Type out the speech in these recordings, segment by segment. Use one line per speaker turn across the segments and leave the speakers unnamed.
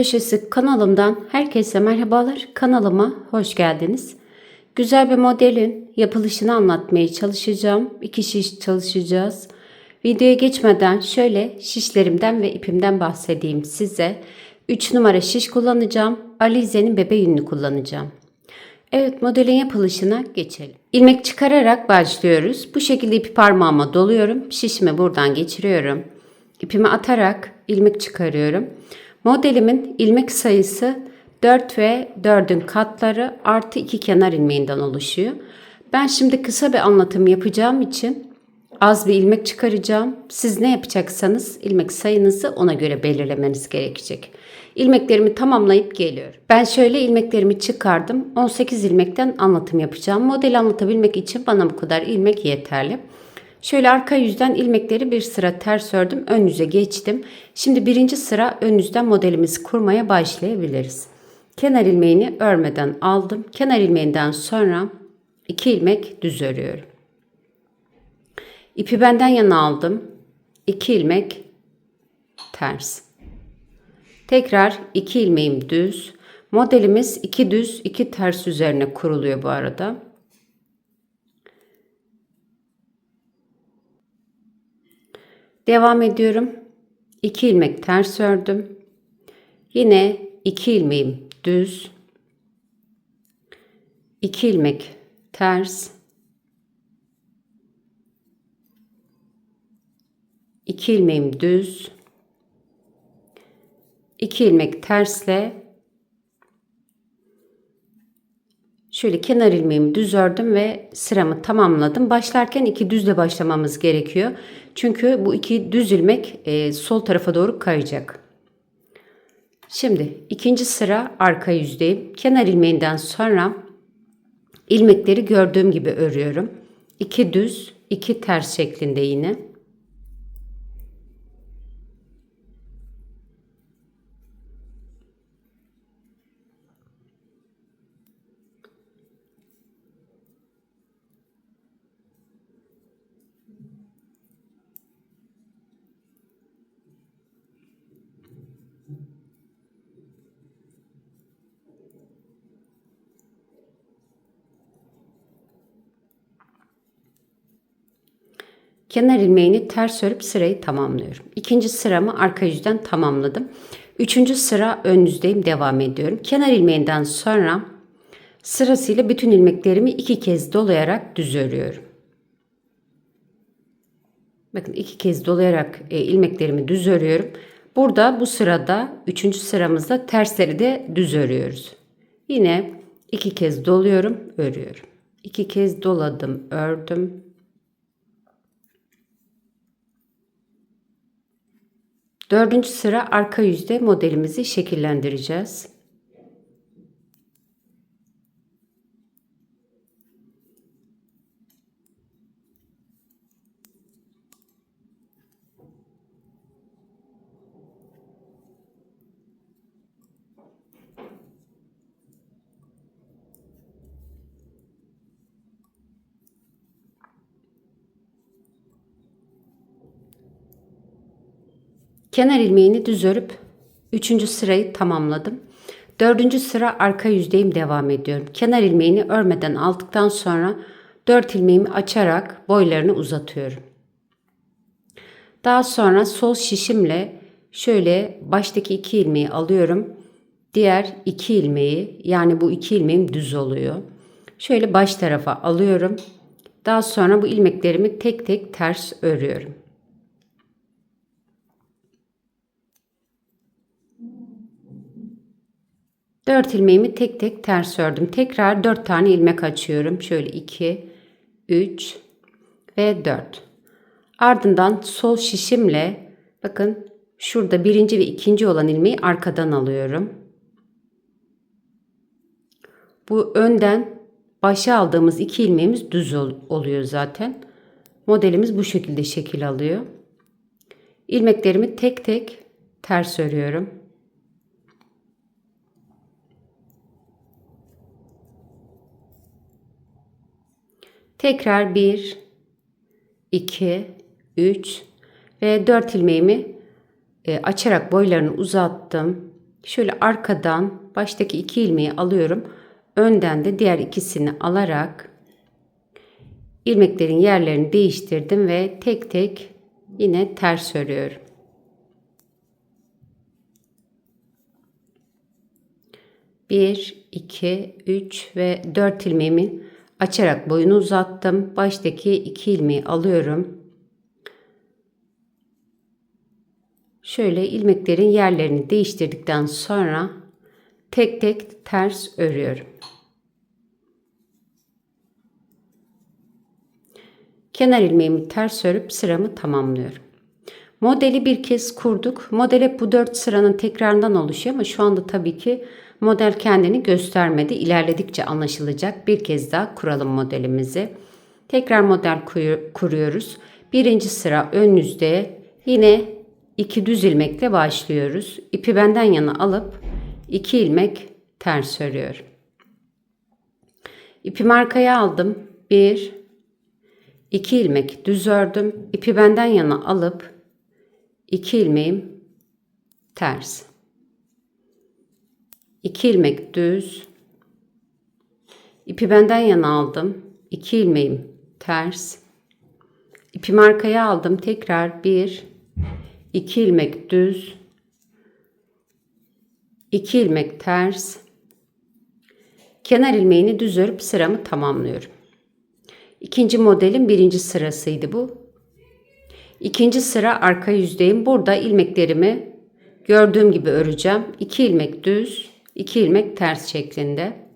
Köşesi kanalımdan herkese merhabalar. Kanalıma hoş geldiniz. Güzel bir modelin yapılışını anlatmaya çalışacağım. İki şiş çalışacağız. Videoya geçmeden şöyle şişlerimden ve ipimden bahsedeyim size. 3 numara şiş kullanacağım. Alize'nin bebe yününü kullanacağım. Evet modelin yapılışına geçelim. İlmek çıkararak başlıyoruz. Bu şekilde ipi parmağıma doluyorum. Şişimi buradan geçiriyorum. İpimi atarak ilmek çıkarıyorum. Modelimin ilmek sayısı 4 ve 4'ün katları artı 2 kenar ilmeğinden oluşuyor. Ben şimdi kısa bir anlatım yapacağım için az bir ilmek çıkaracağım. Siz ne yapacaksanız ilmek sayınızı ona göre belirlemeniz gerekecek. İlmeklerimi tamamlayıp geliyorum. Ben şöyle ilmeklerimi çıkardım. 18 ilmekten anlatım yapacağım. Model anlatabilmek için bana bu kadar ilmek yeterli. Şöyle arka yüzden ilmekleri bir sıra ters ördüm. Ön yüze geçtim. Şimdi birinci sıra ön yüzden modelimizi kurmaya başlayabiliriz. Kenar ilmeğini örmeden aldım. Kenar ilmeğinden sonra iki ilmek düz örüyorum. İpi benden yana aldım. 2 ilmek ters. Tekrar 2 ilmeğim düz. Modelimiz 2 düz 2 ters üzerine kuruluyor bu arada. Devam ediyorum. 2 ilmek ters ördüm. Yine 2 ilmeğim düz. 2 ilmek ters. 2 ilmeğim düz. 2 ilmek tersle şöyle kenar ilmeğimi düz ördüm ve sıramı tamamladım. Başlarken iki düzle başlamamız gerekiyor. Çünkü bu iki düz ilmek e, sol tarafa doğru kayacak. Şimdi ikinci sıra arka yüzdeyim. Kenar ilmeğinden sonra ilmekleri gördüğüm gibi örüyorum. 2 düz, 2 ters şeklinde yine. Kenar ilmeğini ters örüp sırayı tamamlıyorum. İkinci sıramı arka yüzden tamamladım. Üçüncü sıra ön yüzdeyim devam ediyorum. Kenar ilmeğinden sonra sırasıyla bütün ilmeklerimi iki kez dolayarak düz örüyorum. Bakın iki kez dolayarak e, ilmeklerimi düz örüyorum. Burada bu sırada üçüncü sıramızda tersleri de düz örüyoruz. Yine iki kez doluyorum, örüyorum. İki kez doladım, ördüm, Dördüncü sıra arka yüzde modelimizi şekillendireceğiz. Kenar ilmeğini düz örüp 3. sırayı tamamladım. 4. sıra arka yüzdeyim devam ediyorum. Kenar ilmeğini örmeden aldıktan sonra 4 ilmeğimi açarak boylarını uzatıyorum. Daha sonra sol şişimle şöyle baştaki 2 ilmeği alıyorum. Diğer 2 ilmeği yani bu 2 ilmeğim düz oluyor. Şöyle baş tarafa alıyorum. Daha sonra bu ilmeklerimi tek tek ters örüyorum. 4 ilmeğimi tek tek ters ördüm. Tekrar 4 tane ilmek açıyorum. Şöyle 2, 3 ve 4. Ardından sol şişimle bakın şurada birinci ve ikinci olan ilmeği arkadan alıyorum. Bu önden başa aldığımız iki ilmeğimiz düz oluyor zaten. Modelimiz bu şekilde şekil alıyor. İlmeklerimi tek tek ters örüyorum. Tekrar 1, 2, 3 ve 4 ilmeğimi e, açarak boylarını uzattım. Şöyle arkadan baştaki iki ilmeği alıyorum. Önden de diğer ikisini alarak ilmeklerin yerlerini değiştirdim ve tek tek yine ters örüyorum. Bir, iki, üç ve dört ilmeğimi açarak boyunu uzattım. Baştaki iki ilmeği alıyorum. Şöyle ilmeklerin yerlerini değiştirdikten sonra tek tek ters örüyorum. Kenar ilmeğimi ters örüp sıramı tamamlıyorum. Modeli bir kez kurduk. Model hep bu dört sıranın tekrarından oluşuyor ama şu anda tabii ki model kendini göstermedi. İlerledikçe anlaşılacak. Bir kez daha kuralım modelimizi. Tekrar model kuruyoruz. Birinci sıra ön yüzde yine iki düz ilmekle başlıyoruz. İpi benden yana alıp iki ilmek ters örüyorum. İpi arkaya aldım. Bir, iki ilmek düz ördüm. İpi benden yana alıp iki ilmeğim ters. 2 ilmek düz. İpi benden yana aldım. 2 ilmeğim ters. İpimi arkaya aldım. Tekrar 1 2 ilmek düz. 2 ilmek ters. Kenar ilmeğini düz örüp sıramı tamamlıyorum. İkinci modelin birinci sırasıydı bu. İkinci sıra arka yüzdeyim. Burada ilmeklerimi gördüğüm gibi öreceğim. 2 ilmek düz, 2 ilmek ters şeklinde.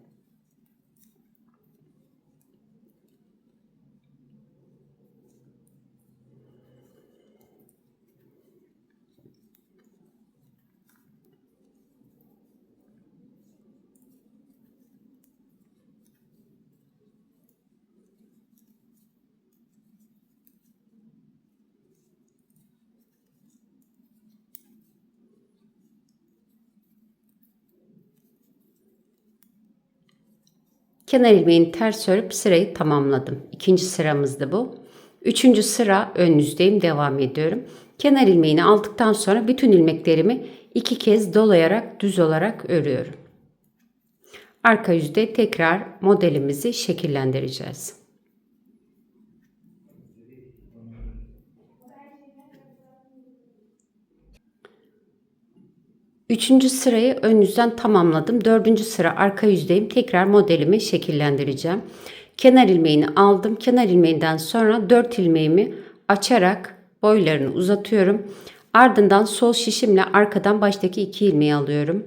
Kenar ilmeğini ters örüp sırayı tamamladım. İkinci sıramızdı bu. Üçüncü sıra ön yüzdeyim devam ediyorum. Kenar ilmeğini aldıktan sonra bütün ilmeklerimi iki kez dolayarak düz olarak örüyorum. Arka yüzde tekrar modelimizi şekillendireceğiz. Üçüncü sırayı ön yüzden tamamladım. Dördüncü sıra arka yüzdeyim. Tekrar modelimi şekillendireceğim. Kenar ilmeğini aldım. Kenar ilmeğinden sonra dört ilmeğimi açarak boylarını uzatıyorum. Ardından sol şişimle arkadan baştaki iki ilmeği alıyorum.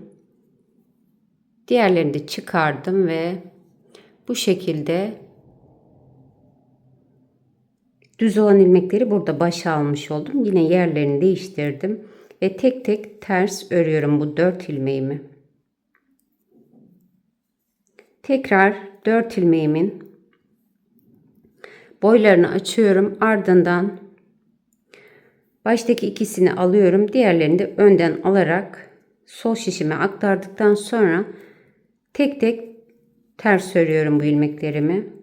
Diğerlerini de çıkardım ve bu şekilde düz olan ilmekleri burada başa almış oldum. Yine yerlerini değiştirdim ve tek tek ters örüyorum bu 4 ilmeğimi. Tekrar 4 ilmeğimin boylarını açıyorum. Ardından baştaki ikisini alıyorum. Diğerlerini de önden alarak sol şişime aktardıktan sonra tek tek ters örüyorum bu ilmeklerimi.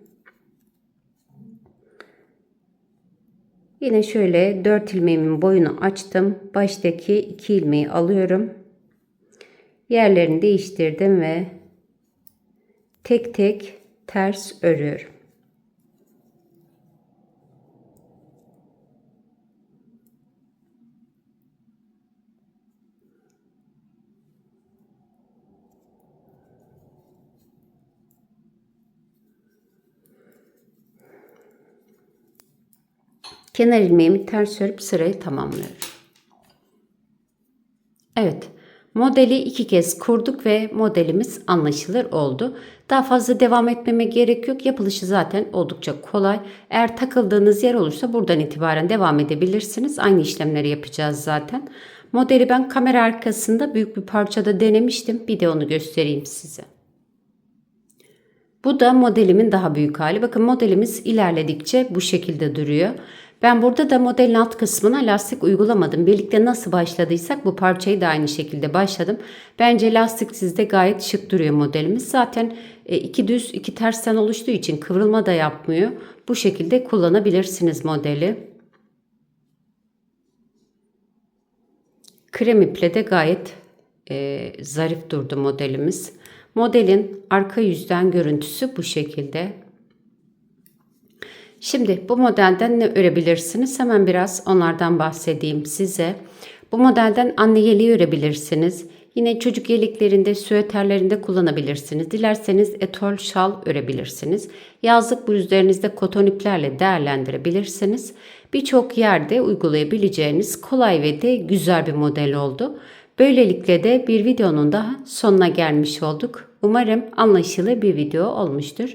Yine şöyle 4 ilmeğimin boyunu açtım. Baştaki 2 ilmeği alıyorum. Yerlerini değiştirdim ve tek tek ters örüyorum. Kenar ilmeğimi ters örüp sırayı tamamlıyorum. Evet. Modeli iki kez kurduk ve modelimiz anlaşılır oldu. Daha fazla devam etmeme gerek yok. Yapılışı zaten oldukça kolay. Eğer takıldığınız yer olursa buradan itibaren devam edebilirsiniz. Aynı işlemleri yapacağız zaten. Modeli ben kamera arkasında büyük bir parçada denemiştim. Bir de onu göstereyim size. Bu da modelimin daha büyük hali. Bakın modelimiz ilerledikçe bu şekilde duruyor. Ben burada da modelin alt kısmına lastik uygulamadım. Birlikte nasıl başladıysak bu parçayı da aynı şekilde başladım. Bence lastik sizde gayet şık duruyor modelimiz. Zaten e, iki düz iki tersten oluştuğu için kıvrılma da yapmıyor. Bu şekilde kullanabilirsiniz modeli. Krem iple de gayet e, zarif durdu modelimiz. Modelin arka yüzden görüntüsü bu şekilde. Şimdi bu modelden ne örebilirsiniz? Hemen biraz onlardan bahsedeyim size. Bu modelden anne yeleği örebilirsiniz. Yine çocuk yeleklerinde, süeterlerinde kullanabilirsiniz. Dilerseniz etol şal örebilirsiniz. Yazlık bluzlarınızda koton iplerle değerlendirebilirsiniz. Birçok yerde uygulayabileceğiniz kolay ve de güzel bir model oldu. Böylelikle de bir videonun daha sonuna gelmiş olduk. Umarım anlaşılır bir video olmuştur.